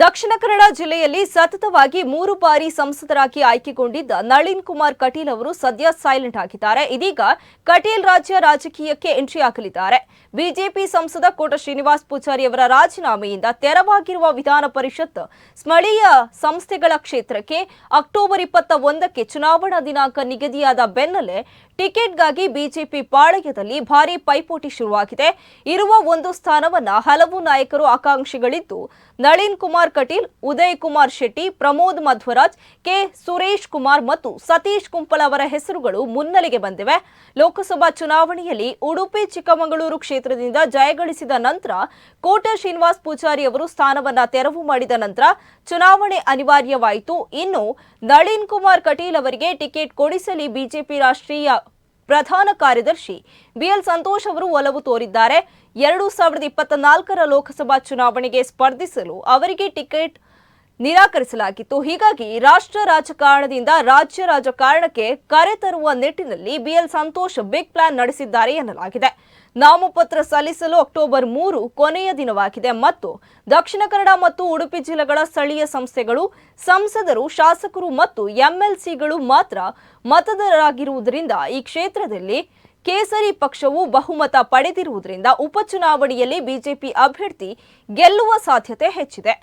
ದಕ್ಷಿಣ ಕನ್ನಡ ಜಿಲ್ಲೆಯಲ್ಲಿ ಸತತವಾಗಿ ಮೂರು ಬಾರಿ ಸಂಸದರಾಗಿ ಆಯ್ಕೆಗೊಂಡಿದ್ದ ನಳಿನ್ ಕುಮಾರ್ ಕಟೀಲ್ ಅವರು ಸದ್ಯ ಸೈಲೆಂಟ್ ಆಗಿದ್ದಾರೆ. ಇದೀಗ ಕಟೀಲ್ ರಾಜ್ಯ ರಾಜಕೀಯಕ್ಕೆ ಎಂಟ್ರಿ ಹಾಕಲಿದ್ದಾರೆ ಬಿಜೆಪಿ ಸಂಸದ ಕೋಟ ಶ್ರೀನಿವಾಸ್ ಪೂಜಾರಿ ಅವರ ರಾಜೀನಾಮೆಯಿಂದ ತೆರವಾಗಿರುವ ವಿಧಾನ ಪರಿಷತ್ ಸ್ಥಳೀಯ ಸಂಸ್ಥೆಗಳ ಕ್ಷೇತ್ರಕ್ಕೆ ಅಕ್ಟೋಬರ್ ಇಪ್ಪತ್ತ ಒಂದಕ್ಕೆ ಚುನಾವಣಾ ದಿನಾಂಕ ನಿಗದಿಯಾದ ಬೆನ್ನಲ್ಲೇ ಟಿಕೆಟ್ಗಾಗಿ ಬಿಜೆಪಿ ಪಾಳಯದಲ್ಲಿ ಭಾರೀ ಪೈಪೋಟಿ ಶುರುವಾಗಿದೆ. ಇರುವ ಒಂದು ಸ್ಥಾನವನ್ನ ಹಲವು ನಾಯಕರು ಆಕಾಂಕ್ಷಿಗಳಿದ್ದು, ನಳಿನ್ ಕುಮಾರ್ ಕಟೀಲ್, ಉದಯ್ ಕುಮಾರ್ ಶೆಟ್ಟಿ, ಪ್ರಮೋದ್ ಮಧ್ವರಾಜ್, ಕೆ ಸುರೇಶ್ ಕುಮಾರ್ ಮತ್ತು ಸತೀಶ್ ಕುಂಪಲ್ ಅವರ ಹೆಸರುಗಳು ಮುನ್ನೆಲೆಗೆ ಬಂದಿವೆ. ಲೋಕಸಭಾ ಚುನಾವಣೆಯಲ್ಲಿ ಉಡುಪಿ, ಚಿಕ್ಕಮಗಳೂರು ಕ್ಷೇತ್ರದಿಂದ ಜಯಗಳಿಸಿದ ನಂತರ ಕೋಟ ಶ್ರೀನಿವಾಸ್ ಪೂಜಾರಿ ಅವರು ಸ್ಥಾನವನ್ನ ತೆರವು ಮಾಡಿದ ನಂತರ ಚುನಾವಣೆ ಅನಿವಾರ್ಯವಾಯಿತು. ಇನ್ನು ನಳಿನ್ ಕುಮಾರ್ ಕಟೀಲ್ ಅವರಿಗೆ ಟಿಕೆಟ್ ಕೊಡಿಸಲಿ ಬಿಜೆಪಿ ರಾಷ್ಟ್ರೀಯ ಪ್ರಧಾನ ಕಾರ್ಯದರ್ಶಿ ಬಿಎಲ್ ಸಂತೋಷ್ ಅವರು ಒಲವು ತೋರಿದ್ದಾರೆ. ಎರಡು ಸಾವಿರದ ಇಪ್ಪತ್ತ ನಾಲ್ಕರ ಲೋಕಸಭಾ ಚುನಾವಣೆಗೆ ಸ್ಪರ್ಧಿಸಲು ಅವರಿಗೆ ಟಿಕೆಟ್ ನಿರಾಕರಿಸಲಾಗಿತ್ತು. ಹೀಗಾಗಿ ರಾಷ್ಟ್ರ ರಾಜಕಾರಣದಿಂದ ರಾಜ್ಯ ರಾಜಕಾರಣಕ್ಕೆ ಕರೆತರುವ ನಿಟ್ಟಿನಲ್ಲಿ ಬಿಎಲ್ ಸಂತೋಷ್ ಬಿಗ್ ಪ್ಲಾನ್ ನಡೆಸಿದ್ದಾರೆ ಎನ್ನಲಾಗಿದೆ. ನಾಮಪತ್ರ ಸಲ್ಲಿಸಲು ಅಕ್ಟೋಬರ್ ಮೂರು ಕೊನೆಯ ದಿನವಾಗಿದೆ ಮತ್ತು ದಕ್ಷಿಣ ಕನ್ನಡ ಮತ್ತು ಉಡುಪಿ ಜಿಲ್ಲೆಗಳ ಸ್ಥಳೀಯ ಸಂಸ್ಥೆಗಳು, ಸಂಸದರು, ಶಾಸಕರು ಮತ್ತು ಎಂಎಲ್ಸಿಗಳು ಮಾತ್ರ ಮತದಾರರಾಗಿರುವುದರಿಂದ ಈ ಕ್ಷೇತ್ರದಲ್ಲಿ ಕೇಸರಿ ಪಕ್ಷವು ಬಹುಮತ ಪಡೆದಿರುವುದರಿಂದ ಉಪಚುನಾವಣೆಯಲ್ಲಿ ಬಿಜೆಪಿ ಅಭ್ಯರ್ಥಿ ಗೆಲ್ಲುವ ಸಾಧ್ಯತೆ ಹೆಚ್ಚಿದೆ.